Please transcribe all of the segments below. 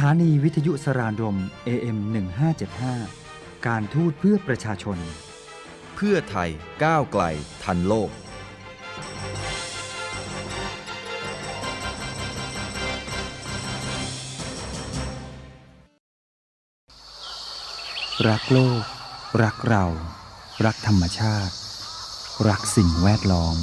ถานีวิทยุสรานรม AM 1575 การทูตเพื่อประชาชน เพื่อไทยก้าวไกล ทันโลก รักโลก รักเรา รักธรรมชาติ รักสิ่งแวดล้อม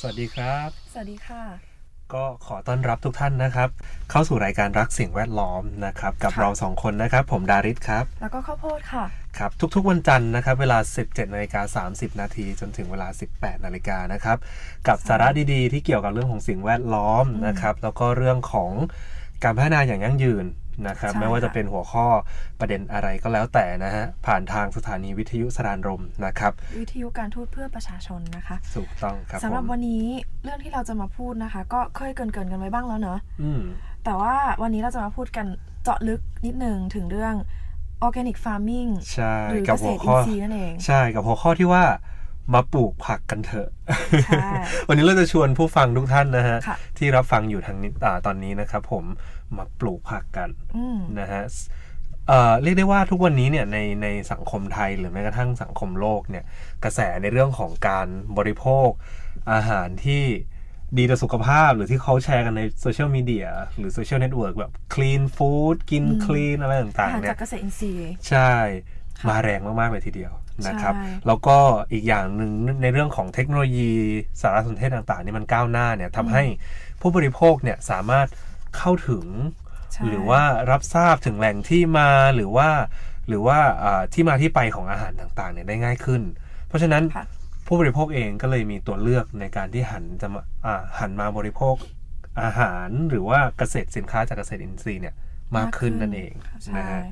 สวัสดีครับ สวัสดีค่ะ ก็ขอต้อนรับทุกท่านนะครับ เข้าสู่รายการรักสิ่งแวดล้อมนะครับ กับค่ะเราสองคนนะครับ ผมดาริศครับ แล้วก็ข้าวโพดค่ะ ครับ ทุกๆวันจันทร์นะครับ เวลา 17นาฬิกา30 นาทีจนถึงเวลา 18นาฬิกานะครับ กับค่ะสาระดีๆ ที่เกี่ยวกับเรื่องของสิ่งแวดล้อมอืมนะครับ แล้วก็เรื่องของการพัฒนาอย่างยั่งยืน นะครับใช่ไม่ว่าจะค่ะเป็นหัวข้อประเด็นอะไรก็แล้วแต่นะฮะ ผ่านทางสถานีวิทยุสรานรมนะครับ วิทยุการทูตเพื่อประชาชนนะคะถูกต้องครับสำหรับผมวันนี้เรื่องที่เราจะมาพูดนะคะ ก็เคยเกรินๆกันไว้บ้างแล้วเนอะอืมแต่ว่าวันนี้เราจะมาพูดกันเจาะลึกนิดนึงถึงเรื่อง organic farming ใช่หรือกัเกบษหัวตรอิข้นอทรีย์นั่นเองใช่กับหัวข้อที่ว่า มาปลูกผักกันเถอะใช่วันนี้เราจะชวนผู้ฟังทุกท่านนะฮะค่ะที่รับฟังอยู่ทางนี้อ่าตอนนี้นะครับ ผมมาปลูกผักกันอืมนะฮะเอ่อเรียกได้ว่าทุกวันนี้เนี่ยในในสังคมไทยหรือแม้กระทั่งสังคมโลกเนี่ยกระแสในเรื่องของการบริโภค อาหารที่ดีต่อสุขภาพหรือที่เขาแชร์กันในโซเชียลมีเดียหรือโซเชียลเน็ตเวิร์กแบบ clean food กินอืม clean อะไรอาต่างหารๆเนี่จายกเกษตรอินทรีย์ใช่ค่ะมาแรงมาก ๆ เลยทีเดียว นะครับใช่แล้วก็อีกอย่างหนึ่งในเรื่องของเทคโนโลยีสารสนเทศต่างๆนี่มันก้าวหน้าเนี่ยทำให้ผู้บริโภคเนี่ยสามารถเข้าถึงใช่หรือว่ารับทราบถึงแหล่งที่มาหรือว่าหรือว่าอ่าที่มาที่ไปของอาหารต่างๆเนี่ยได้ง่ายขึ้น เพราะฉะนั้นค่ะผู้บริโภคเองก็เลยมีตัวเลือกในการที่หันจะมาอ่าหันมาบริโภคอาหารหรือว่าเกษตรสินค้าจากเกษตรอินทรีย์เนี่ย มากขึ้นนั่นเองใช่นะฮะ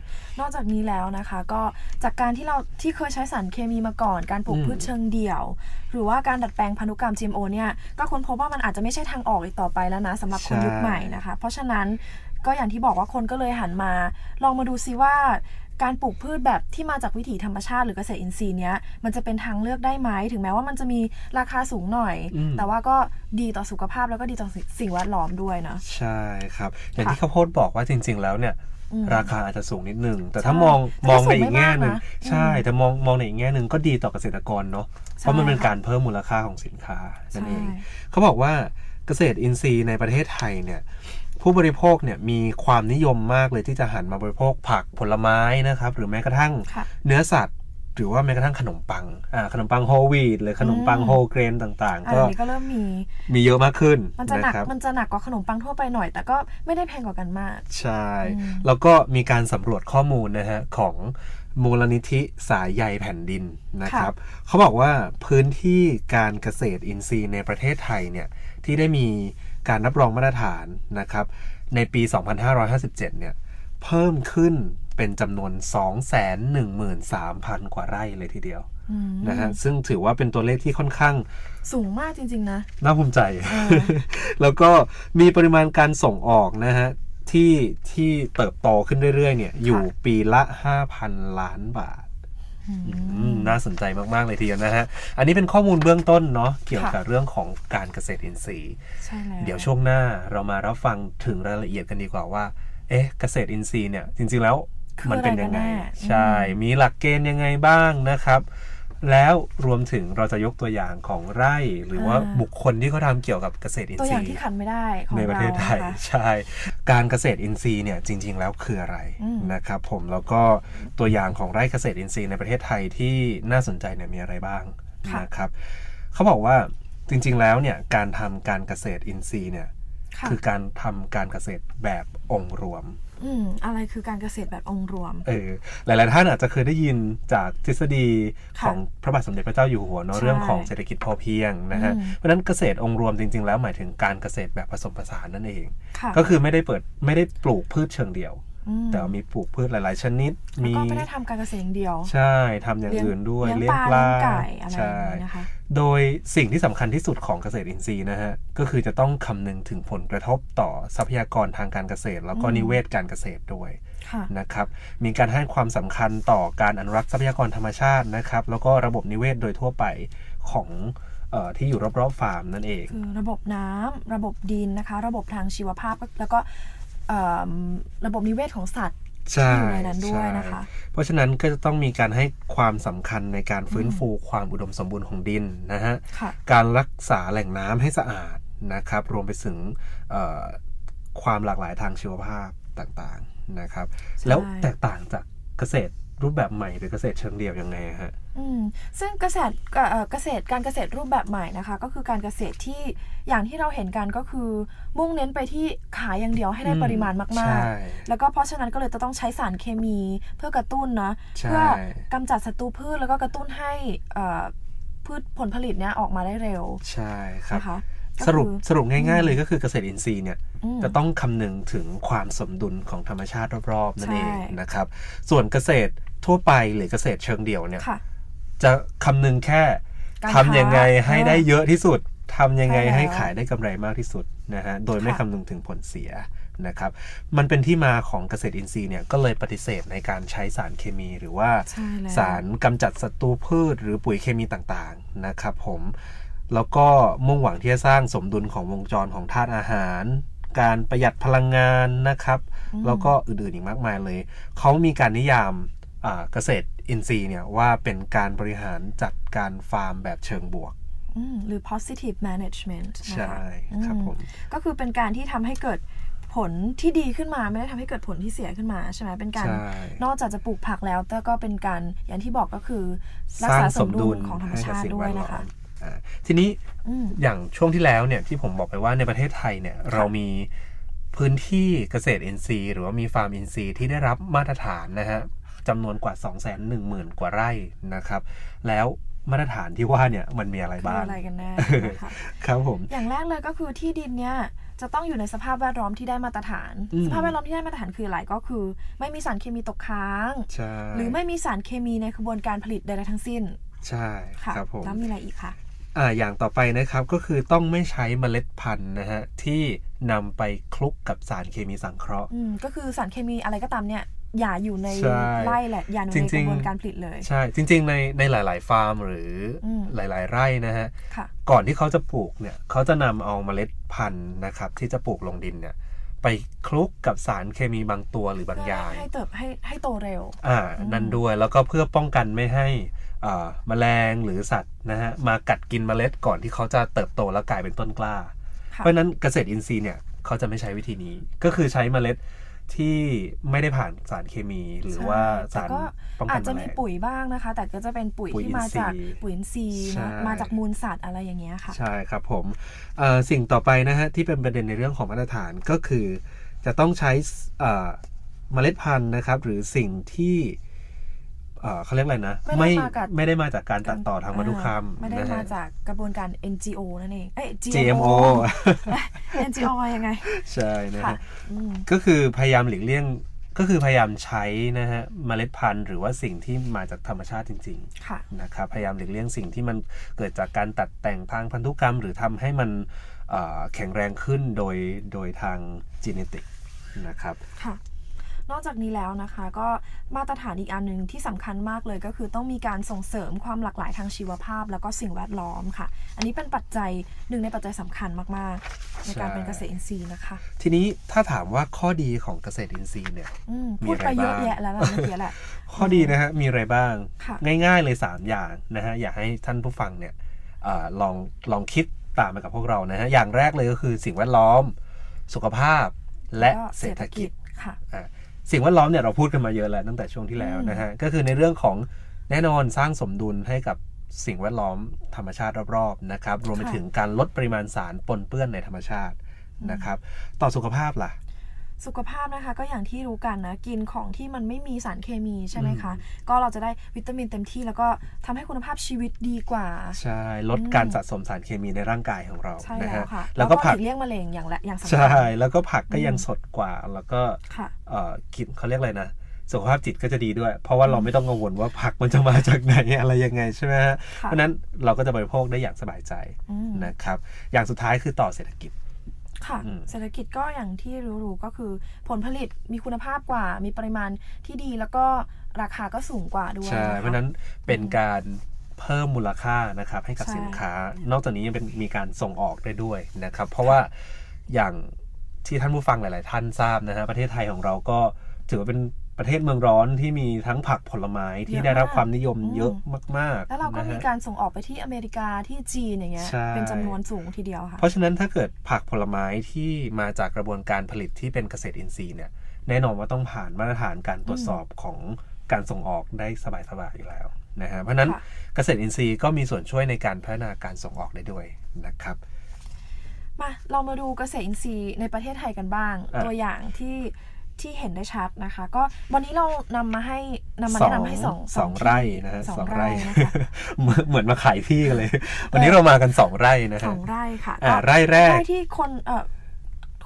นอกจากนี้แล้วนะคะ ก็จากการที่เราที่เคยใช้สารเคมีมาก่อน การปลูกอืมพืชเชิงเดี่ยว หรือว่าการดัดแปลงพันธุกรรม GMO เนี่ยก็ค้นพบว่ามันอาจจะไม่ใช่ทางออกอีกต่อไปแล้วนะสำหรับคนใช่ยุคใหม่นะคะ เพราะฉะนั้นก็อย่างที่บอกว่าคนก็เลยหันมา ลองมาดูซิว่า การปลูกพืชแบบที่มาจากวิถีธรรมชาติหรือเกษตรอินทรีย์เนี้ยมันจะเป็นทางเลือกได้ไหมถึงแม้ว่ามันจะมีราคาสูงหน่อย อืม แต่ว่าก็ดีต่อสุขภาพแล้วก็ดีต่อสิ่งแวดล้อมด้วยเนาะใช่ครับ อย่างค่ะที่ข้าวโพดบอกว่าจริง ๆ แล้วเนี่ย อืม ราคาอาจจะสูงนิดนึง แต่ถ้าใช่มองแต่ก็มองในสูงไม่อีกแง่หนึ่งมากนะใช่อืมแต่มองมองในอีกแง่หนึ่งก็ดีต่อเกษตรกรเนาะเพราะมันเป็นค่ะการเพิ่มมูลค่าของสินค้านั่นเอง ใช่ เขาบอกว่าเกษตรอินทรีย์ในประเทศไทยเนี่ย ผู้บริโภคเนี่ยมีความนิยมมากเลยที่จะหันมาบริโภคผักผลไม้นะครับ หรือแม้กระทั่งค่ะเนื้อสัตว์หรือว่าแม้กระทั่งขนมปังอ่าขนมปังโฮลวีตหรือขนมปังอืมโฮลเกรนต่างอัๆก็นนี้ก็เริ่มมี มีเยอะมากขึ้น มันจะหนักครับมันจะหนักกว่าขนมปังทั่วไปหน่อย แต่ก็ไม่ได้แพงกว่ากันมาก ใช่อืมแล้วก็มีการสำรวจข้อมูลนะฮะของมูลนิธิสายใยแผ่นดินนะครับ เขาบอกว่าพื้นที่การเกษตรอินทรีย์ในประเทศไทยเนี่ยที่ได้มี การรับรองมาตรฐานนะครับในปี 2557 เนี่ยเพิ่มขึ้นเป็นจำนวน 213,000 กว่าไร่เลยทีเดียวอืมนะฮะซึ่งถือว่าเป็นตัวเลขที่ค่อนข้าง สูงมากจริง ๆ นะ น่าภูมิใจเออแล้วก็มีปริมาณการส่งออกนะฮะที่ที่เติบโตขึ้นเรื่อย ๆ เนี่ยอยู่ปีละ 5,000 ล้านบาทอืมอืม น่าสนใจมาก ๆ เลยทีเดียวนะฮะ อันนี้เป็นข้อมูลเบื้องต้นเนาะเกี่ยวค่ะกับเรื่องของการเกษตรอินทรีย์ใช่แล้วเดี๋ยวช่วงหน้าเรามารับฟังถึงรายละเอียดกันดีกว่าว่า เอ๊ะเกษตรอินทรีย์เนี่ยจริง ๆ แล้วคือมันเป็นยังไงอะไรกันแน่ใช่อืมมีหลักเกณฑ์ยังไงบ้างนะครับ แล้วรวมถึงเราจะยกตัวอย่างของไร่หรือว่าบุคคลที่เขาทำเกี่ยวกับเกษตรอินตัวทอรีย่างย์ที่ขัดไม่ได้ของในประเทศไทยรานะคะใช่ การเกษตรอินทรีย์เนี่ยจริง ๆ แล้วคืออะไรอืมนะครับผมแล้วก็ตัวอย่างของไร่เกษตรอินทรีย์ในประเทศไทยที่น่าสนใจเนี่ยมีอะไรบ้างค่ะนะครับเขาบอกว่าจริง ๆ แล้วเนี่ยการทำการเกษตรอินทรีย์เนี่ย ค่ะคือการทำการเกษตรแบบองค์รวมอืมอะไรคือการเกษตรแบบองค์รวม เออ หลาย ๆ ท่านอาจจะเคยได้ยินจากทฤษฎีค่ะของพระบาทสมเด็จพระเจ้าอยู่หัวเนอะใช่เรื่องของเศรษฐกิจพอเพียงนะฮะอืมเพราะฉะนั้นเกษตรองค์รวมจริง ๆ แล้วหมายถึงการเกษตรแบบผสมผสานนั่นเองค่ะก็คือไม่ได้เปิดไม่ได้ปลูกพืชเชิงเดียวมแต่ว่ามีปลูกพืชหลาย ๆ ชนิดแล้วมีก็ไม่ได้ทำการเกษตรอย่างเดียว ใช่ทำอย่างอื่นด้วยเลี้ยงปลาเลี้ยงไก่อะไรอใช่ย่างนี้นะคะ โดยสิ่งที่สำคัญที่สุดของเกษตรอินทรีย์นะฮะ ก็คือจะต้องคำนึงถึงผลกระทบต่อทรัพยากรทางการเกษตร แล้วก็อืมนิเวศการเกษตรด้วยค่ะนะครับ มีการให้ความสำคัญต่อการอนุรักษ์ทรัพยากรธรรมชาตินะครับ แล้วก็ระบบนิเวศโดยทั่วไปของเอ่อที่อยู่รอบๆฟาร์มนั่นเองคือระบบน้ำระบบดินนะคะ ระบบทางชีวภาพก็แล้วก็เอิ่มระบบนิเวศของสัตว์ ใช่ที่อยู่ในนั้นด้วยนะคะใช่เพราะฉะนั้นก็จะต้องมีการให้ความสำคัญในการฟื้นฟูความอุดมสมบูรณ์ของดินนะฮะค่ะการรักษาแหล่งน้ำให้สะอาดนะครับ รวมไปถึงเอ่อความหลากหลายทางชีวภาพต่างๆนะครับใช่แล้วแตกต่างจากเกษตร รูปแบบใหม่หรือเกษตรเชิงเดี่ยวยังไงฮะอืมซึ่งเกษตรเอ่อเกษตรการเกษตรรูปแบบใหม่นะคะ ก็คือการเกษตรที่อย่างที่เราเห็นกันก็คือ มุ่งเน้นไปที่ขายอย่างเดียวให้ได้อืมปริมาณใช่มาก ๆ แล้วก็เพราะฉะนั้นก็เลยจะต้องใช้สารเคมีเพื่อกระตุ้นนะใช่เพื่อกำจัดศัตรูพืชแล้วก็กระตุ้นให้เอ่อพืชผลผลิตเนี้ยออกมาได้เร็ว ใช่ครับนะคะ สรุปก็คือสรุปง่าย ๆ เลยก็คือเกษตรอินทรีย์เนี่ยอืมจะต้องคำนึงถึงความสมดุลของธรรมชาติรอบๆนั่นเองใช่นะครับ ส่วนเกษตรทั่วไปหรือเกษตรเชิงเดี่ยวเนี่ยค่ะจะคำนึงแค่การทำยังไงค้าให้ได้เยอะที่สุดทำยังไงใช่แล้วให้ขายได้กำไรมากที่สุดนะฮะโดยไม่ค่ะคำนึงถึงผลเสียนะครับ มันเป็นที่มาของเกษตรอินทรีย์เนี่ยก็เลยปฏิเสธในการใช้สารเคมีหรือว่าใช่แล้วสารกำจัดศัตรูพืช หรือปุ๋ยเคมีต่างๆนะครับผม แล้วก็มุ่งหวังที่จะสร้างสมดุลของวงจรของธาตุอาหาร การประหยัดพลังงานนะครับอืมแล้วก็อื่นๆอีกมากมายเลย เขามีการนิยามอ่าเกษตรอินทรีย์เนี่ยว่าเป็นการบริหารจัดการฟาร์มแบบเชิงบวกอืมหรือ positive management นะคะใช่ครับอืมผมก็คือเป็นการที่ทำให้เกิดผลที่ดีขึ้นมาไม่ได้ทำให้เกิดผลที่เสียขึ้นมาใช่ไหมเป็นการใช่นอกจากจะปลูกผักแล้วแต่ก็เป็นการอย่างที่บอกก็คือรักสร้างษาสสมมดุดุลลของธรรมให้ชากับติสิ่งด้วแวยดล้นะอคะมอ่า ทีนี้อืมอย่างช่วงที่แล้วเนี่ยที่ผมบอกไปว่าในประเทศไทยเนี่ยเรามีพื้นที่เกษตรอินทรีย์ หรือว่ามีฟาร์มอินทรีย์ที่ได้รับมาตรฐานนะฮะจำนวนกว่า 2 1 0 0 0 0 กว่าไร่นะครับ แล้วมาตรฐานที่ว่าเนี่ยมันมีอะไรคือบ้างอะไรกันแน่นะคะครับผม อย่างแรกเลยก็คือที่ดินเนี่ยจะต้องอยู่ในสภาพแวดล้อมที่ได้มาตรฐานอืมสภาพแวดล้อมที่ได้มาตรฐานคืออะไรก็คือ ไม่มีสารเคมีตกค้างใช่หรือไม่มีสารเคมีในกระบวนการผลิตใดๆทั้งสิ้น ใช่ค่ะครับผมแล้วมีอะไรอีกคะ อ่าอย่างต่อไปนะครับก็คือต้องไม่ใช้เมล็ดพันธุ์นะฮะที่นำไปคลุกกับสารเคมีสังเคราะห์ อืมก็คือสารเคมีอะไรก็ตามเนี่ย อย่าอยู่ในใช่ไร่แหละ อย่าอยู่จในริกงๆระบวนการผลิตเลย ใช่จริง ๆ ในในหลาย ๆ ฟาร์มหรืออม หลาย ๆ ไร่นะฮะ ค่ะ ก่อนที่เขาจะปลูกเนี่ยเขาจะนำเอาเมล็ดพันธุ์นะครับที่จะปลูกลงดินเนี่ย ไปคลุกกับสารเคมีบางตัวหรือบางอย่าง ให้เติบให้ให้โตเร็ว อ่าอืมนั่นด้วยแล้วก็เพื่อป้องกันไม่ให้อ่าแมลงหรือสัตว์นะฮะมากัดกินเมล็ดก่อนที่เขาจะเติบโตแล้วกลายเป็นต้นกล้าค่ะเพราะฉะนั้นเกษตรอินทรีย์เนี่ยเขาจะไม่ใช้วิธีนี้ ก็คือใช้เมล็ด ที่ไม่ได้ผ่านสารเคมีหรือว่าใช่สารแต่ก็ป้องกัอานจจะแมลมีงปุ๋ยบ้างนะคะ แต่ก็จะเป็นปุ๋ยปุ๋ยที่มาจากอินทรีย์ปุ๋ยอินทรีย์ใช่นะมาจากมูลสัตว์อะไรอย่างเงี้ยค่ะ ใช่ครับผมเอ่อสิ่งต่อไปนะฮะที่เป็นประเด็นในเรื่องของมาตรฐานก็คือ จะต้องใช้เอ่อเมล็ดพันธุ์นะครับ หรือสิ่งที่ เอ่อเขาเรียกอะไรนะไม่ได้มาจากไม่ได้มาจากการตัดต่อทางพันธุกรรมไม่ได้นะมาฮะจากกระบวนการ NGO นั่นเองเอ้ย GMO NGO มายังไง ใช่นะค่ะฮะอืมก็คือพยายามหลีกเลี่ยงก็คือพยายามใช้นะฮะเมล็ดพันธุ์หรือว่าสิ่งที่มาจากธรรมชาติจริงๆค่ะนะครับพยายามหลีกเลี่ยงสิ่งที่มันเกิดจากการตัดแต่งทางพันธุกรรม หรือทำให้มันเอ่อแข็งแรงขึ้นโดยโดยทางจีเนติกนะครับค่ะ นอกจากนี้แล้วนะคะ ก็มาตรฐานอีกอันหนึ่งที่สำคัญมากเลยก็คือต้องมีการส่งเสริมความหลากหลายทางชีวภาพ แล้วก็สิ่งแวดล้อมค่ะ อันนี้เป็นปัจจัยหนึ่งในปัจจัยสำคัญมากๆ ในการใช่เป็นเกษตรอินทรีย์นะคะ ทีนี้ถ้าถามว่าข้อดีของเกษตรอินทรีย์เนี่ยอืมมีพูดไปอะไรเยอะบ้างแยะแล้วล่ะเมื่อกี้แหละข้อดีนะฮะมีอะไรบ้างค่ะง่ายๆเลย 3 อย่างนะฮะอยากให้ท่านผู้ฟังเนี่ยเออลองลองคิดตามไปกับพวกเรานะฮะอย่างแรกเลยก็คือสิ่งแวดล้อม สุขภาพและก็เศรษฐกิจค่ะอะ สิ่งแวดล้อมเนี่ยเราพูดกันมาเยอะแล้วตั้งแต่ช่วงที่แล้วนะฮะก็คือในเรื่องของแน่นอนสร้างสมดุลให้กับสิ่งแวดล้อมธรรมชาติรอบๆนะครับรวมไปค่ะถึงการลดปริมาณสารปนเปื้อนในธรรมชาตินะครับ ต่อสุขภาพล่ะ สุขภาพนะคะก็อย่างที่รู้กันนะกินของที่มันไม่มีสารเคมีใช่ไหมคะอืมก็เราจะได้วิตามินเต็มที่แล้วก็ทำให้คุณภาพชีวิตดีกว่า ใช่ ลดอืมการสะสมสารเคมีในร่างกายของเราใช่นะแล้วฮะค่ะแล้วก็ผักหลีกเลี่ยงมะเร็งอย่างละอย่างสำคัญใช่แล้วก็ผักก็อืมยังสดกว่าแล้วก็ค่ะเอ่อกินเขาเรียกอะไรนะสุขภาพจิตก็จะดีด้วย เพราะว่าเราไม่ต้องกังวลว่าผักมันจะมาจากไหนอะไรยังไงใช่ไหมฮะค่ะเพราะฉะนั้นเราก็จะบริโภคได้อย่างสบายใจอืมนะครับ อย่างสุดท้ายคือต่อเศรษฐกิจ ค่ะอืมเศรษฐกิจก็อย่างที่รู้ๆก็คือ ผลผลิตมีคุณภาพกว่า มีปริมาณที่ดีแล้วก็ราคาก็สูงกว่าด้วยใช่นะคะเพราะฉะนั้นเป็นการเพิ่มมูลค่านะครับให้กับใช่สินค้า นอกจากนี้ยังเป็นมีการส่งออกได้ด้วยนะครับ เพราะว่าอย่างที่ท่านผู้ฟังหลาย ๆ ท่านทราบนะฮะประเทศไทยของเราก็ถือว่าเป็น ประเทศเมืองร้อนที่มีทั้งผักผลไม้ที่เยอะได้รับมากความนิยมอืมเยอะมากๆ แล้วเราก็นะมีฮะการส่งออกไปที่อเมริกาที่จีนอย่างเงี้ยใช่เป็นจำนวนสูงทีเดียวค่ะ เพราะฉะนั้นถ้าเกิดผักผลไม้ที่มาจากกระบวนการผลิตที่เป็นเกษตรอินทรีย์เนี่ยแน่นอนว่าต้องผ่านมาตรฐานการตรวจสอบของการส่งออกได้สบายๆอยู่แล้วนะฮะเพราะฉะนั้นค่ะเกษตรอินทรีย์ก็มีส่วนช่วยในการพัฒนาการส่งออกได้ด้วยนะครับมาเรามาดูเกษตรอินทรีย์ในประเทศไทยกันบ้างอะตัวอย่างที่ ที่เห็นได้ชัดนะคะ ก็วันนี้เรานำมาให้นำมาแนะนำให้สองสองที่ไร่นะฮะสองสองไร่ไร่นะคะเหมือนเหมือนมาขายที่กันเลย วันนี้เรามากันสองไร่นะสฮะองไร่ค่ะอ่าก็ไร่แรกไร่ที่คนเอ่อ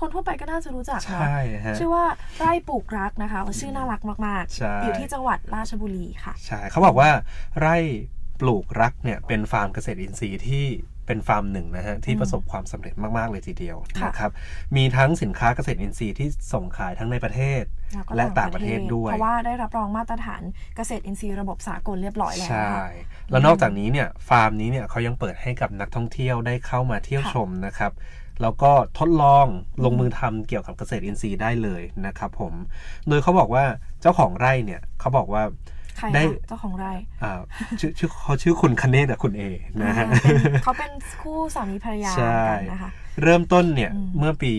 คนทั่วไปก็น่าจะรู้จักเนาะใช่ฮะชื่อว่าไร่ปลูกรักนะคะชื่อน่ารักมากใช่ๆอยู่ที่จังหวัดราชบุรีค่ะ ใช่เขาบอกว่าไร่ปลูกรักเนี่ยเป็นฟาร์มเกษตรอินทรีย์ที่ เป็นฟาร์มหนึ่งนะฮะที่อืมประสบความสำเร็จมาก ๆ เลยทีเดียวค่ะนะครับมีทั้งสินค้าเกษตรอินทรีย์ที่ส่งขายทั้งในประเทศแล้วก็และต่างประเทศด้วยเพราะว่าได้รับรองมาตรฐานเกษตรอินทรีย์ระบบสากลเรียบร้อยแล้วใช่ค่ะแล้วนอกจากนี้เนี่ยฟาร์มนี้เนี่ยเขายังเปิดให้กับนักท่องเที่ยวได้เข้ามาเที่ยวค่ะชมนะครับแล้วก็ทดลองลงมือทำเกี่ยวกับเกษตรอินทรีย์ได้เลยนะครับผม โดยเขาบอกว่าเจ้าของไร่เนี่ยเขาบอกว่า ใครได้คะเจ้าของไร่อ่าชื่อชื่อเขาชื่อคุณคเนศกับคุณเอนะฮะ อ่าเป็นเขาเป็นคู่สามีภรรยาใช่ กันนะคะ เริ่มต้นเนี่ยอืม เมื่อปี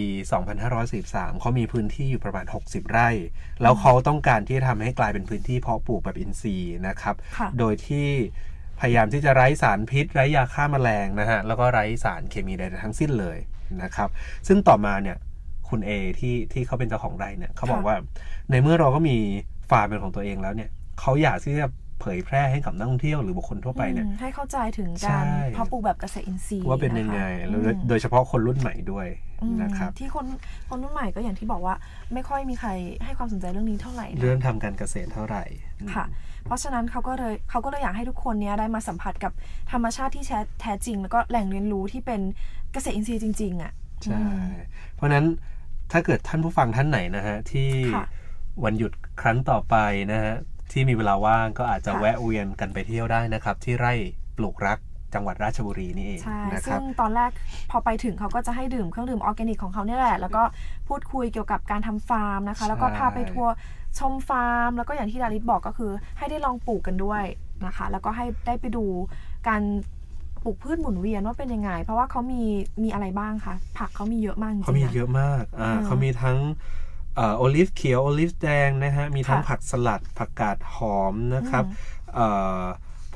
2543เขามีพื้นที่อยู่ประมาณ 60 ไร่ แล้วเขาต้องการที่จะทำให้กลายเป็นพื้นที่เพาะปลูกแบบอินทรีย์นะครับ ค่ะ โดยที่พยายามที่จะไร้สารพิษ ไร้ยาฆ่าแมลงนะฮะ แล้วก็ไร้สารเคมีใดๆทั้งสิ้นเลยนะครับ ซึ่งต่อมาเนี่ยคุณเอที่ที่เขาเป็นเจ้าของไร่เนี่ยเขาบอกค่ะว่า ในเมื่อเราก็มีฟาร์มเป็นของตัวเองแล้วเนี่ย เขาอยากที่จะเผยแพร่ให้กับนักท่องเที่ยวหรือบุคคลทั่วไปเนี่ยอืมให้เข้าใจถึงใช่การเพาะปลูกแบบเกษตรอินทรีย์ว่าเป็นยังไงะคะแล้วอืมโดยเฉพาะคนรุ่นใหม่ด้วยอืมนะครับที่คนคนรุ่นใหม่ก็อย่างที่บอกว่า ไม่ค่อยมีใครให้ความสนใจเรื่องนี้เท่าไหร่นะเรื่องทำการเกษตรเท่าไหร่ค่ะ เพราะฉะนั้นเขาก็เลยเขาก็เลยอยากให้ทุกคนเนี้ยได้มาสัมผัสกับธรรมชาติที่แท้แท้จริง แล้วก็แหล่งเรียนรู้ที่เป็นเกษตรอินทรีย์จริง ๆอะใช่อืมเพราะฉะนั้นถ้าเกิดท่านผู้ฟังท่านไหนนะฮะที่ค่ะวันหยุดครั้งต่อไปนะฮะ ที่มีเวลาว่างก็อาจจะค่ะ แวะเวียนกันไปเที่ยวได้นะครับ ที่ไร่ปลูกรักจังหวัดราชบุรีนี่เองใช่ นะคซึ่รับ งตอนแรกพอไปถึงเขาก็จะให้ดื่มเครื่องดื่มออร์แกนิกของเขาเนี่ยแหละ แล้วก็พูดคุยเกี่ยวกับการทำฟาร์มนะคะ แล้วก็พาไปทัวร์ชมฟาร์ม แล้วก็อย่างที่ดาริสบอกก็คือให้ได้ลองปลูกกันด้วยนะคะ แล้วก็ให้ได้ไปดูการปลูกพืชหมุนเวียนว่าเป็นยังไง เพราะว่าเขามีมีอะไรบ้างคะ ผักเขามีเยอะมากจริงๆเขามีนะ เยอะมาก อ่าอืมเขามีทั้งเอ่อ โอลิฟเขียวโอลิฟแดงนะฮะมีทั้งค่ะผักสลัดผักกาดหอมนะครับอืมเอ่อ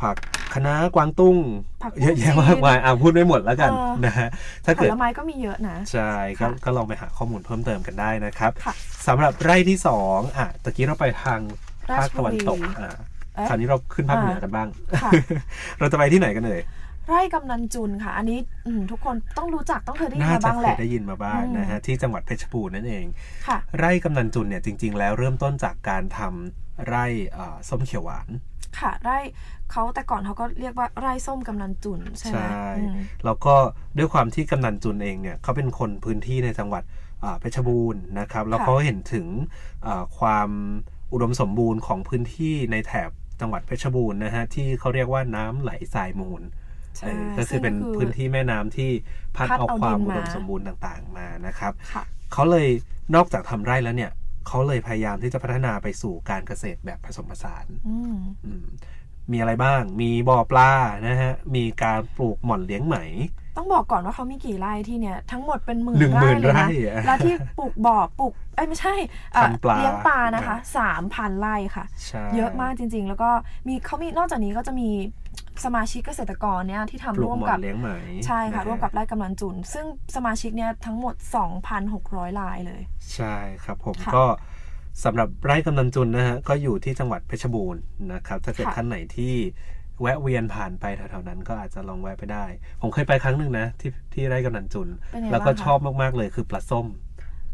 ผักคะน้ากวางตุ้งผักบุ้งเยอะแยะจีนมากมายอ่าพูดไม่หมดแล้วกันเออ นะฮะถ้าผเกิด ลไม้ก็มีเยอะนะ ใช่ก็ค่ะก็ลองไปหาข้อมูลเพิ่มเติมกันได้นะครับค่ะสำหรับไร่ที่สองอะตะกี้เราไปทางราภาคชตะบุวันรีตกอ่าเอ๊ะคราวนี้เราขึ้นภาคอ่าเหนือกันบ้าง ค่ะ เราจะไปที่ไหนกันเลย ไร่กำนันจุนค่ะ อันนี้อืมทุกคนต้องรู้จักต้องเคยได้ยินน่ามาจะบ้างเคแหยละได้ยินมาบ้างอืมนะฮะที่จังหวัดเพชรบูรณ์นั่นเองค่ะไร่กำนันจุนเนี่ยจริง ๆ แล้วเริ่มต้นจากการทำไร่เอ่อส้มเขียวหวานค่ะไร่เขาแต่ก่อนเขาก็เรียกว่าไร่ส้มกำนันจุนใช่ไหมใช่อืมแล้วก็ด้วยความที่กำนันจุนเองเนี่ยเขาเป็นคนพื้นที่ในจังหวัดอ่าเพชรบูรณ์นะครับ แล้วค่ะเขาเห็นถึงอ่าความอุดมสมบูรณ์ของพื้นที่ในแถบจังหวัดเพชรบูรณ์นะฮะที่เขาเรียกว่าน้ำไหลทรายมูล ใช่เออก็คือเป็นซึ่งพื้นที่แม่น้ำที่พัดพัดเอาเอาความดินอุมาดมสมบูรณ์ต่างๆมานะครับค่ะเขาเลยนอกจากทำไร่แล้วเนี่ยเขาเลยพยายามที่จะพัฒนาไปสู่การเกษตรแบบผสมผสานอืมอืมมีอะไรบ้าง มีบ่อปลานะฮะ มีการปลูกหม่อนเลี้ยงไหม ต้องบอกก่อนว่าเขามีกี่ไร่ที่เนี่ย ทั้งหมดเป็นหมื่นหนึ่งหมื่นเลยไร่นะอะแล้วที่ปลูกบ่อปลูกเอ้ยไม่ใช่อะทำปลาเลี้ยงปลานะคะสามพันไร่ค่ะใช่เยอะมากจริง ๆ แล้วก็มีเขามีนอกจากนี้ก็จะมี สมาชิกเกษตรกรเนี่ยที่ทำปลูกร่วมหม่อกับนเลี้ยงไหมใช่ค่ะ นฮร่วมกับไร่กำนันจุน ซึ่งสมาชิกเนี่ยทั้งหมด 2,600รายเลย ใช่ครับผมค่ะก็สำหรับไร่กำนันจุนนะฮะก็อยู่ที่จังหวัดเพชรบูรณ์นะครับถ้าเกิดค่ะ ท่านไหนที่แวะเวียนผ่านไปแถวๆนั้นก็อาจจะลองแวะไปได้ ผมเคยไปครั้งหนึ่งนะที่ที่ไร่กำนันจุน เป็นไงแล้วก็บ้างคะชอบมากๆเลยคือปลาส้ม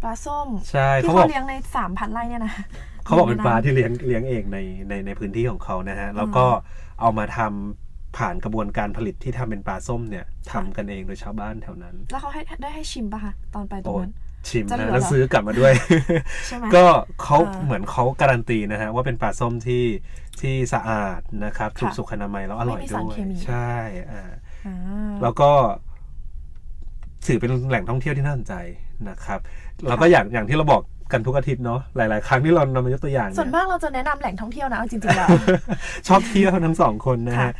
ปลาส้มใช่ที่เขาบเขาอกเลี้ยงใน 3,000ไร่เนี่ยนะ เขาบอกเป็นปลาในั้นที่เลี้ยงเลี้ยงเองในในในพื้นที่ของเขานะฮะ แล้วก็เอามาทำ ผ่านกระบวนการผลิตที่ทำเป็นปลาส้มเนี่ยทำกันเองโดยชาวบ้านแถวนั้น แล้วเขาให้ได้ให้ชิมป่ะคะตอนไปตรงนั้นชิมจะเหลืนะอแล้วเหรอซื้อกลับมาด้วยใช่ไหมก็เขาเออเหมือนเขาการันตีนะฮะว่าเป็นปลาส้มที่ที่สะอาดนะครับถูกค่ะสุขอนามัยแล้วอร่อยไม่มีด้สารวยเคมีใช่อ่าอ่าแล้วก็ถือเป็นแหล่งท่องเที่ยวที่น่าสนใจนะครับแล้วก็อย่างอย่างที่เราบอกกันทุกอาทิตย์เนาะหลาย ๆ ครั้งที่เรานำมายกตัวอย่าง ส่วนเนี่ยมากเราจะแนะนำแหล่งท่องเที่ยวนะเอาจริงๆแล้วชอบเที่ยวทั้งสองคนนะค่ะฮะ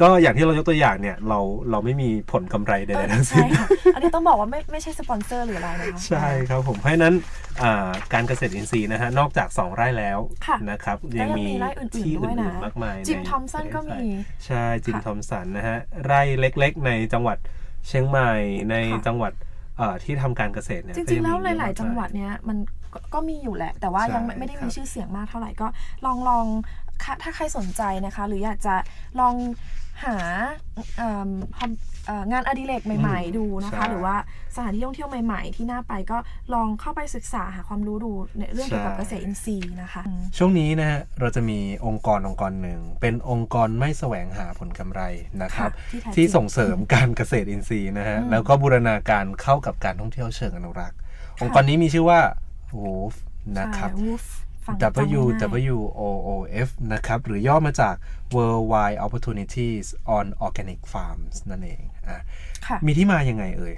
ก็อย่างที่เรายกตัวอย่างเนี่ยเราเราไม่มีผลกำไรใดเออๆทั้งสิ้ใช่นค่ะอันนี้ต้องบอกว่าไม่ไม่ใช่สปอนเซอร์หรืออะไรนะคะใช่ครับผมเพราะฉะนั้นอ่าการเกษตรอินทรีย์นะฮะนอกจาก 2 ไร่แล้วค่ะนะครับก็ยังมีไร่อื่นๆที่ด้วยนะอื่นๆมากมายจิมในทอมสันก็มีใช่จิมค่ะทอมสันนะฮะไร่เล็กๆ ในจังหวัดเชียงใหม่ในค่ะจังหวัดเอ่อที่ทำการเกษตรเนี่ยจก็ริงๆมีแล้วหเอะลายมกๆจังหวัดเนี้ยมันก็ก็มีอยู่แหละ แต่ว่าใช่ยังไม่ไม่ได้ครัมีบชื่อเสียงมากเท่าไหร่ก็ลองลองค่ะถ้าใครสนใจนะคะ หรืออยากจะลอง หาเอิ่มฮอบเอ่องานอดิเรกใหม่ๆดูนะคะหรือว่าสถานที่ท่องเที่ยวใหม่ ๆ ที่น่าไปก็ลองเข้าไปศึกษาหาความรู้ดูในเรื่องเกี่ยวกับเกษตรอินทรีย์นะคะอืม ช่วงนี้นะฮะเราจะมีองค์กรองค์กรหนึ่ง เป็นองค์กรไม่แสวงหาผลกำไรนะครับ ค่ะที่แท้จริงที่ส่งเสริมการเกษตรอินทรีย์นะฮะ อืมแล้วก็บูรณาการเข้ากับการท่องเที่ยวเชิงอนุรักษ์ องค์กรนี้มีชื่อว่า WOOF นะครับ ใช่ Wolf ฟังจำง่าย W W O O F นะครับ หรือย่อมาจาก Worldwide Opportunities on Organic Farms นั่นเองอะค่ะมีที่มายังไงเอ่ย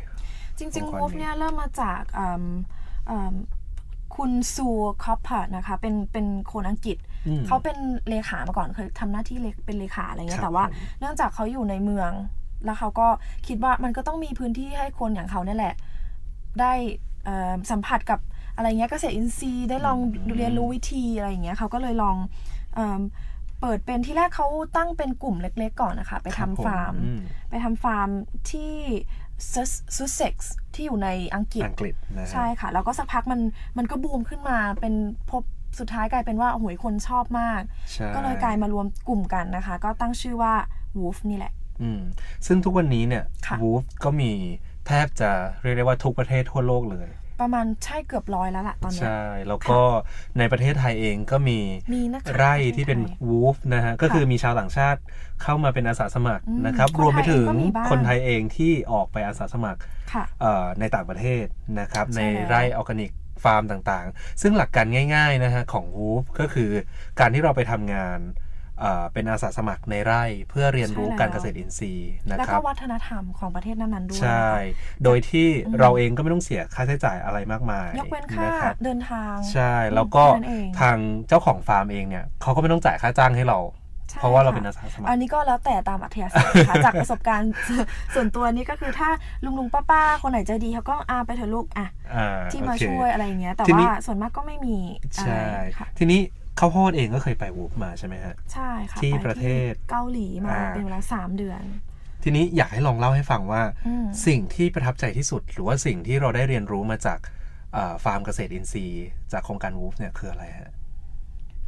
จริงองค์กรๆ Wolf นี้เนี่ยเริ่มมาจากเอิ่มเอิ่มคุณซูคอปพาร์นะคะเป็นเป็นคนอังกฤษอืมเขาเป็นเลขามาก่อนเคยทำหน้าที่เลเป็นเลขาอะไรเงี้ครัยบแต่ว่าผมเนื่องจากเขาอยู่ในเมือง แล้วเขาก็คิดว่ามันก็ต้องมีพื้นที่ให้คนอย่างเขาเนี่ยแหละ ได้เอ่อสัมผัสกับ อะไรเงี้ยเกษตรอินทรีย์ได้ลองเรียนรู้วิธีอะไรอย่างเงี้ยเขาก็เลยลองเอิ่มเปิดเป็นที่แรกเขาตั้งเป็นกลุ่มเล็กๆก่อนนะคะ ไปครับทำผมฟาร์มอืมไปทำฟาร์มที่ซูเซ็กซ์ที่อยู่ในอังกฤษอังกฤษนะฮะใช่ค่ะ แล้วก็สักพักมันมันก็บูมขึ้นมาเป็นพบสุดท้ายกลายเป็นว่าโอ้โหคนชอบมากใช่ก็เลยกลายมารวมกลุ่มกันนะคะ ก็ตั้งชื่อว่า Wolf นี่แหละอืมซึ่งทุกวันนี้เนี่ยค่ะ Wolf ก็มีแทบจะเรียกได้ว่าทุกประเทศทั่วโลกเลย ประมาณใช่เกือบร้อยแล้วล่ะตอนเนี้ยใช่ แล้วก็ในประเทศไทยเองก็มีมีนะคะไร่ที่เป็นประเทศไทยวูฟนะฮะ ก็คือมีชาวต่างชาติเข้ามาเป็นอาสาสมัครอืมนะครับคนรวมไปถึงไทยเองก็มีบ้างคนไทยเองที่ออกไปอาสาสมัครค่ะเอ่อในต่างประเทศนะครับใช่ในแล้วไร่ออร์แกนิกฟาร์มต่างๆ ซึ่งหลักการง่าย ๆนะฮะของวูฟก็คือการที่เราไปทำงาน เอ่อเป็นอาสาสมัครในไร่เพื่อเรียนรู้การเกษตรอินทรีย์นะแล้วครัก็บวัฒนธรรมของประเทศนั้นๆด้วยใช่นะคะโดยที่อืมเราเองก็ไม่ต้องเสียค่าใช้จ่ายอะไรมากมายยกเว้นค่านะครับเดินทาง ใช่แล้วก็แค่นั้นเองทางเจ้าของฟาร์มเองเนี่ยเขาก็ไม่ต้องจ่ายค่าจ้างให้เราใช่เพราะว่าเราค่เป็นอาสาสมัคอัรนนี้ก็แล้วแต่ตามอัธยาศัยค่ะจากประสบการณ์ส่วนตัวนี้ก็คือถ้าลุงลุงป้าป้าๆคนไหนใจดีเขาก็อาไปเถอะลูกอะอ่าที่มาโอเคช่วยอะไรอย่างเงี้ยแต่ทีนี้ว่าส่วนมากก็ไม่มีอะไรใช่ค่ะทีนี้ ข้าวโพดเองก็เคยไปวูฟมาใช่ไหมฮะ ใช่ค่ะที่ไประเทศเกาหลีมาอ่าเป็นเวลาสามเดือน ทีนี้อยากให้ลองเล่าให้ฟังว่าอืมสิ่งที่ประทับใจที่สุด หรือว่าสิ่งที่เราได้เรียนรู้มาจากอ่าฟาร์มเกษตรอินทรีย์ จากโครงการวูฟเนี่ยคืออะไรฮะ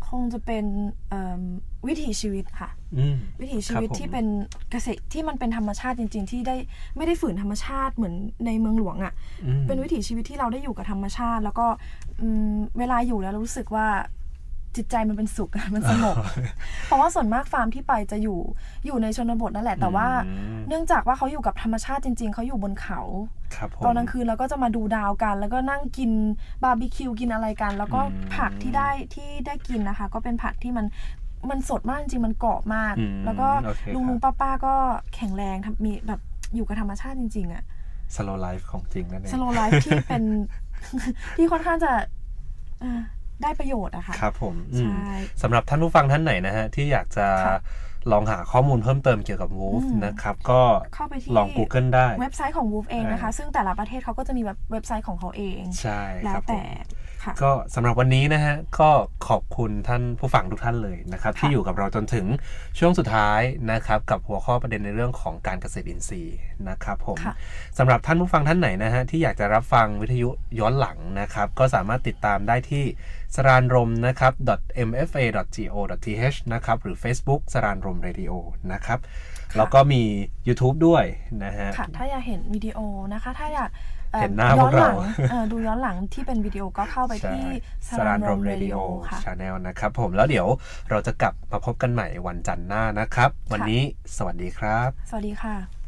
คงจะเป็นเอิ่มวิถีชีวิตค่ะอืมวิถีชีวิตครับผมที่เป็นเกษตรที่มันเป็นธรรมชาติจริง ๆ ที่ได้ไม่ได้ฝืนธรรมชาติเหมือนในเมืองหลวงอะ่ะอืมเป็นวิถีชีวิตที่เราได้อยู่กับธรรมชาติ แล้วก็อืมเวลาอยู่แล้วรู้สึกว่า จิตใจมันเป็นสุขอะมันสงบเพราะว่าส่วนมากฟาร์มที่ไปจะอยู่อยู่ในชนบทนั่นแหละ แต่ว่าอืมเนื่องจากว่าเขาอยู่กับธรรมชาติจริง ๆ เขาอยู่บนเขาครับผมตอนกลางคืนเราก็จะมาดูดาวกัน แล้วก็นั่งกินบาร์บีคิวกินอะไรกัน แล้วก็อืมผักที่ได้ที่ได้กินนะคะ ก็เป็นผักที่มันมันสดมากจริงๆมันกรอบมากอืมแล้วก็โอเคลุงครับลุงป้าป้าๆก็แข็งแรงทำมีแบบอยู่กับธรรมชาติจริง ๆอะสโลไลฟ์ของจริงนั่นเองสโลไลฟ์ที่เป็นที่ค่อนข้างจะเอ่อ ได้ประโยชน์อะค่ะครับผมอืมใช่สำหรับท่านผู้ฟังท่านไหนนะฮะที่อยากจะค่ะลองหาข้อมูลเพิ่มเติมเกี่ยวกับ Wolf อืมนะครับ ก็เข้าไปที่ลอง Google ได้ เว็บไซต์ของ Wolf เองนะคะอ่าซึ่งแต่ละประเทศเขาก็จะมีแบบเว็บไซต์ของเขาเอง ใช่แล้ควรับผแต่มค่ะ ก็สำหรับวันนี้นะฮะก็ขอบคุณท่านผู้ฟังทุกท่านเลยนะครับค่ะที่อยู่กับเราจนถึงช่วงสุดท้ายนะครับกับหัวข้อประเด็นในเรื่องของการเกษตรอินทรีย์นะครับผมค่ะสำหรับท่านผู้ฟังท่านไหนนะฮะที่อยากจะรับฟังวิทยุย้อนหลังนะครับก็สามารถติดตามได้ที่สรานรมนะครับ .mfa.go.th นะครับหรือ Facebook สรานรม Radio นะครับแล้วก็มี YouTube ด้วยนะฮะค่ะถ้าอยากเห็นวิดีโอนะคะ ถ้าอยากอ่อ เห็นหน้าย้อนพวกเราหลังเอ่อดูย้อนหลังที่เป็นวิดีโอก็เข้าไปที่สรานรมเรเรดิดิโอโอค่ะชาแนลนะครับผมแล้วเดี๋ยวเราจะกลับมาพบกันใหม่วันจันทร์หน้านะครับ วันนี้สวัสดีครับ สวัสดีค่ะ